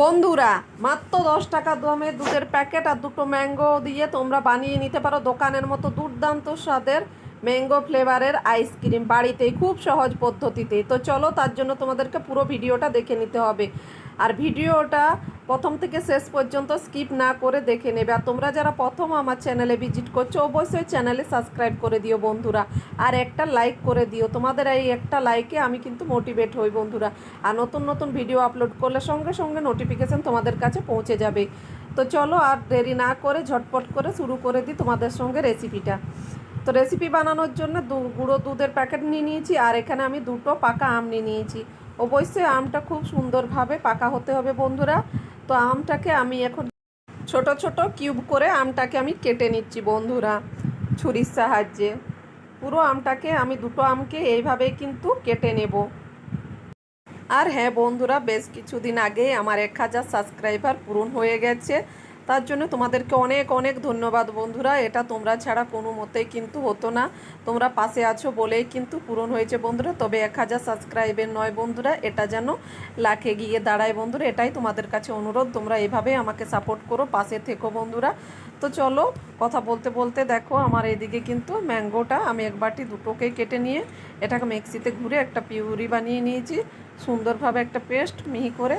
বন্ধুরা, মাত্র দশ টাকা দামে দুধের প্যাকেট আর দুটো ম্যাঙ্গো দিয়ে তোমরা বানিয়ে নিতে পারো দোকানের মতো দুর্দান্ত স্বাদের ম্যাঙ্গো ফ্লেভারের আইসক্রিম বাড়িতেই খুব সহজ পদ্ধতিতে তো চলো তার জন্য তোমাদেরকে পুরো ভিডিওটা দেখে নিতে হবে। আর ভিডিওটা প্রথম থেকে শেষ পর্যন্ত স্কিপ না করে দেখে নেবে। আর তোমরা যারা প্রথম আমার চ্যানেলে ভিজিট করছ, অবশ্যই চ্যানেলে সাবস্ক্রাইব করে দিও বন্ধুরা। আর একটা লাইক করে দিও। তোমাদের এই একটা লাইকে আমি কিন্তু মোটিভেট হই বন্ধুরা। আর নতুন নতুন ভিডিও আপলোড করলে সঙ্গে সঙ্গে নোটিফিকেশান তোমাদের কাছে পৌঁছে যাবে। তো চলো আর দেরি না করে ঝটপট করে শুরু করে দিই তোমাদের সঙ্গে রেসিপিটা। তো রেসিপি বানানোর জন্য দু গুঁড়ো দুধের প্যাকেট নিয়ে নিয়েছি। আর এখানে আমি দুটো পাকা আম নিয়ে নিয়েছি। অবশ্যই আমটা খুব সুন্দরভাবে পাকা হতে হবে বন্ধুরা। তো আমটাকে আমি এখন ছোট ছোট কিউব করে আমটাকে আমি কেটে নিচ্ছি বন্ধুরা ছুরির সাহায্যে। পুরো আমটাকে আমি দুটো আমকে এইভাবে কিন্তু কেটে নেব। আর হ্যাঁ বন্ধুরা, বেশ কিছুদিন আগে আমার এক হাজার সাবস্ক্রাইবার পূরণ হয়ে গেছে। তার জন্য তোমাদেরকে অনেক অনেক ধন্যবাদ বন্ধুরা। এটা তোমরা ছাড়া কোনো মতেই কিন্তু হতো না। তোমরা পাশে আছো বলেই কিন্তু পূরণ হয়েছে বন্ধুরা। তবে এক হাজার সাবস্ক্রাইবের নয় বন্ধুরা, এটা যেন লাখে গিয়ে দাঁড়ায় বন্ধুরা, এটাই তোমাদের কাছে অনুরোধ। তোমরা এভাবে আমাকে সাপোর্ট করো, পাশে থেকো বন্ধুরা। তো চলো, কথা বলতে বলতে দেখো, আমার এদিকে কিন্তু ম্যাঙ্গোটা আমি এক বাটি দুটোকেই কেটে নিয়ে এটাকে মিক্সিতে ঘুরে একটা পিউরি বানিয়ে নিয়েছি। সুন্দরভাবে একটা পেস্ট মিহি করে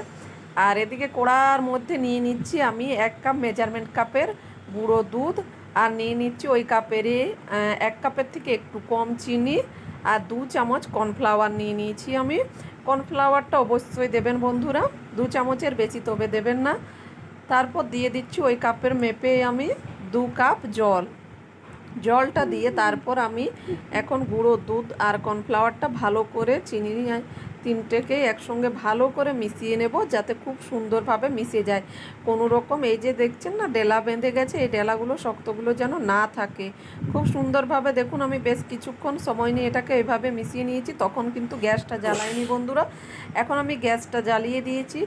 আর এদিকে কড়ার মধ্যে নিয়ে নিচ্ছি আমি এক কাপ মেজারমেন্ট কাপের গুঁড়ো দুধ, আর নিয়ে নিচ্ছি ওই কাপেরই এক কাপের থেকে একটু কম চিনি, আর দু চামচ কর্নফ্লাওয়ার নিয়ে নিয়েছি আমি। কর্নফ্লাওয়ারটা অবশ্যই দেবেন বন্ধুরা, দু চামচের বেশি তবে দেবেন না। তারপর দিয়ে দিচ্ছি ওই কাপের মেপে আমি দু কাপ জল। জলটা দিয়ে তারপর আমি এখন গুঁড়ো দুধ আর কর্নফ্লাওয়ারটা ভালো করে চিনি তিনটেকে একসঙ্গে ভালো করে মিশিয়ে নেব যাতে খুব সুন্দরভাবে মিশে যায়। কোনো রকম এই যে দেখছেন না, ডেলা বেঁধে গেছে, এই ডেলাগুলো শক্তগুলো যেন না থাকে। খুব সুন্দরভাবে দেখুন, আমি বেশ কিছুক্ষণ সময় নিয়ে এটাকে এভাবে মিশিয়ে নিয়েছি, তখন কিন্তু গ্যাসটা জ্বালাইনি বন্ধুরা। এখন আমি গ্যাসটা জ্বালিয়ে দিয়েছি।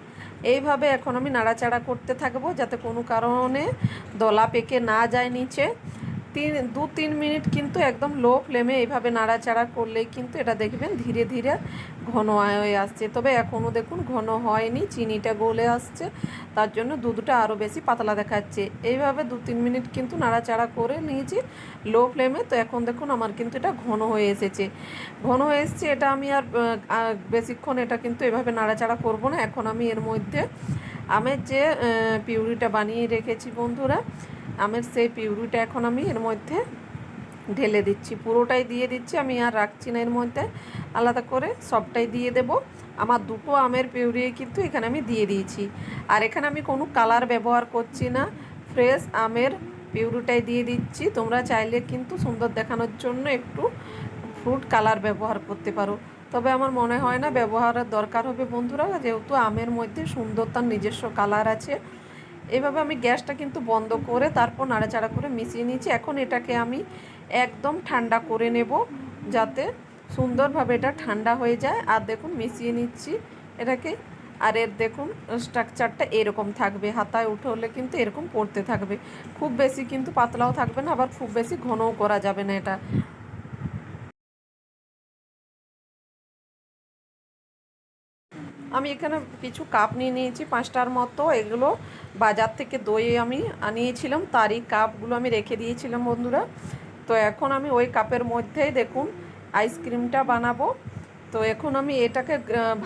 এইভাবে এখন আমি নাড়াচাড়া করতে থাকব যাতে কোনো কারণে দলা পেকে না যায় নিচে। তিন, দু, তিন মিনিট কিন্তু একদম লো ফ্লেমে এইভাবে নাড়াচাড়া করলেই কিন্তু এটা দেখবেন ধীরে ধীরে ঘন হয়ে আসছে। তবে এখনও দেখুন ঘন হয়নি, চিনিটা গলে আসছে, তার জন্য দুধটা আরও বেশি পাতলা দেখাচ্ছে। এইভাবে দু, তিন মিনিট কিন্তু নাড়াচাড়া করে নিয়েছি লো ফ্লেমে। তো এখন দেখুন আমার কিন্তু এটা ঘন হয়ে এসেছে। ঘন হয়ে এসেছে এটা আমি আর বেশিক্ষণ এটা কিন্তু এভাবে নাড়াচাড়া করব না। এখন আমি এর মধ্যে আমের যে পিউরিটা বানিয়ে রেখেছি বন্ধুরা আমের সেই পিউরিটা এখন আমি এর মধ্যে ঢেলে দিচ্ছি। পুরোটাই দিয়ে দিচ্ছি, আমি আর রাখছি না এর মধ্যে। আলাদা করে সবটাই দিয়ে দেব। আমার দুটো আমের পিউরি কিন্তু এখানে আমি দিয়ে দিয়েছি। আর এখানে আমি কোনো কালার ব্যবহার করছি না। ফ্রেশ আমের পিউরিটাই দিয়ে দিচ্ছি। তোমরা চাইলে কিন্তু সুন্দর দেখানোর জন্য একটু ফ্রুট কালার ব্যবহার করতে পারো। তবে আমার মনে হয় না, ব্যবহারের দরকার হবে বন্ধুরা। যেহেতু আমের মধ্যে সুন্দর তার নিজস্ব কালার আছে। এভাবে আমি গ্যাসটা কিন্তু বন্ধ করে তারপর নাড়াচাড়া করে মিশিয়ে নিয়েছি। এখন এটাকে আমি একদম ঠান্ডা করে নেব যাতে সুন্দরভাবে এটা ঠান্ডা হয়ে যায়। আর দেখুন, মিশিয়ে নিচ্ছি এটাকে। আর এর দেখুন স্ট্রাকচারটা এরকম থাকবে। হাতায় উঠে হলে কিন্তু এরকম পড়তে থাকবে। খুব বেশি কিন্তু পাতলাও থাকবে না, আবার খুব বেশি ঘনও করা যাবে না এটা। আমি এখানে কিছু কাপ নিয়ে নিয়েছি, পাঁচটার মতো। এগুলো বাজার থেকে দই আমি আনিয়েছিলাম, তারই কাপগুলো আমি রেখে দিয়েছিলাম বন্ধুরা। তো এখন আমি ওই কাপের মধ্যেই দেখুন আইসক্রিমটা বানাবো। তো এখন আমি এটাকে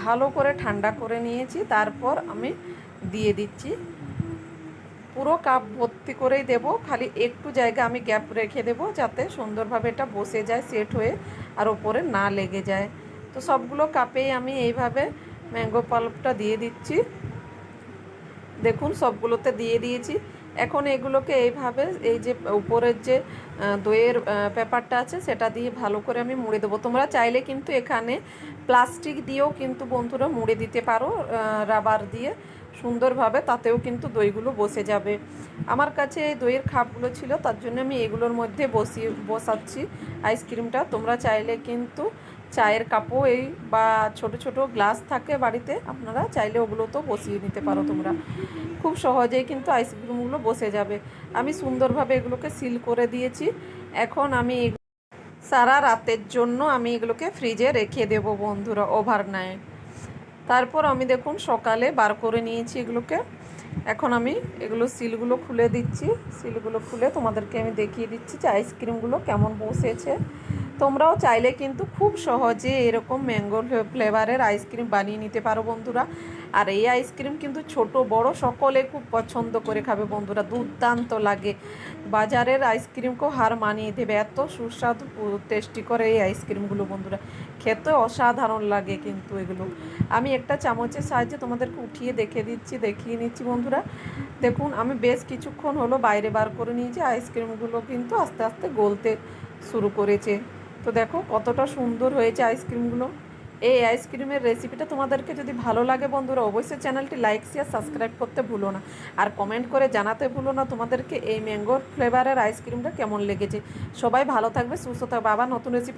ভালো করে ঠান্ডা করে নিয়েছি, তারপর আমি দিয়ে দিচ্ছি। পুরো কাপ ভর্তি করেই দেব, খালি একটু জায়গা আমি গ্যাপ রেখে দেব যাতে সুন্দরভাবে এটা বসে যায়, সেট হয়ে আর ওপরে না লেগে যায়। তো সবগুলো কাপেই আমি এইভাবে ম্যাঙ্গো পাল্পটা দিয়ে দিচ্ছি। দেখুন, সবগুলোতে দিয়ে দিয়েছি। এখন এগুলোকে এইভাবে এই যে উপরের যে দইয়ের পেপারটা আছে, সেটা দিয়ে ভালো করে আমি মুড়ে দেবো। তোমরা চাইলে কিন্তু এখানে প্লাস্টিক দিয়েও কিন্তু বন্ধুরা মুড়ে দিতে পারো রাবার দিয়ে। সুন্দরভাবে তাতেও কিন্তু দইগুলো বসে যাবে। আমার কাছে এই দইয়ের খাপগুলো ছিল, তার জন্য আমি এগুলোর মধ্যে বসিয়ে, বসাচ্ছি আইসক্রিমটা। তোমরা চাইলে কিন্তু চায়ের কাপও এই বা ছোট ছোট গ্লাস থাকে বাড়িতে, আপনারা চাইলে ওগুলো তো বসিয়ে নিতে পারো তোমরা। খুব সহজেই কিন্তু আইসক্রিমগুলো বসে যাবে। আমি সুন্দরভাবে এগুলোকে সিল করে দিয়েছি। এখন আমি সারা রাতের জন্য আমি এগুলোকে ফ্রিজে রেখে দেব বন্ধুরা, ওভারনাইট। তারপর আমি দেখুন সকালে বার করে নিয়েছি এগুলোকে। এখন আমি এগুলো সিলগুলো খুলে দিচ্ছি। সিলগুলো খুলে তোমাদেরকে আমি দেখিয়ে দিচ্ছি যে আইসক্রিমগুলো কেমন বসেছে। তোমরাও চাইলে কিন্তু খুব সহজে এরকম ম্যাঙ্গো ফ্লেভারের আইসক্রিম বানিয়ে নিতে পারো বন্ধুরা। আর এই আইসক্রিম কিন্তু ছোট, বড় সকলে খুব পছন্দ করে খাবে বন্ধুরা। দুর্দান্ত লাগে। বাজারের আইসক্রিমকেও হার মানিয়ে দেবে। এত সুস্বাদু টেস্টি করে এই আইসক্রিমগুলো বন্ধুরা। খেতে অসাধারণ লাগে কিন্তু এগুলো। আমি একটা চামচের সাহায্যে তোমাদেরকে উঠিয়ে দেখে দিচ্ছি, দেখিয়ে নিচ্ছি বন্ধুরা। দেখুন, আমি বেশ কিছুক্ষণ হলো বাইরে বার করে নিয়েছি। আইসক্রিমগুলো কিন্তু আস্তে আস্তে গলতে শুরু করেছে। তো দেখো কতটা সুন্দর হয়েছে আইসক্রিমগুলো। এই আইসক্রিমের রেসিপিটা তোমাদেরকে যদি ভালো লাগে বন্ধুরা, অবশ্যই চ্যানেলটি লাইক শেয়ার সাবস্ক্রাইব করতে ভুলো না। আর কমেন্ট করে জানাতে ভুলো না তোমাদেরকে এই ম্যাঙ্গোর ফ্লেভারের আইসক্রিমটা কেমন লেগেছে। সবাই ভালো থাকবে, সুস্থ থাকবে। আবার নতুন রেসিপি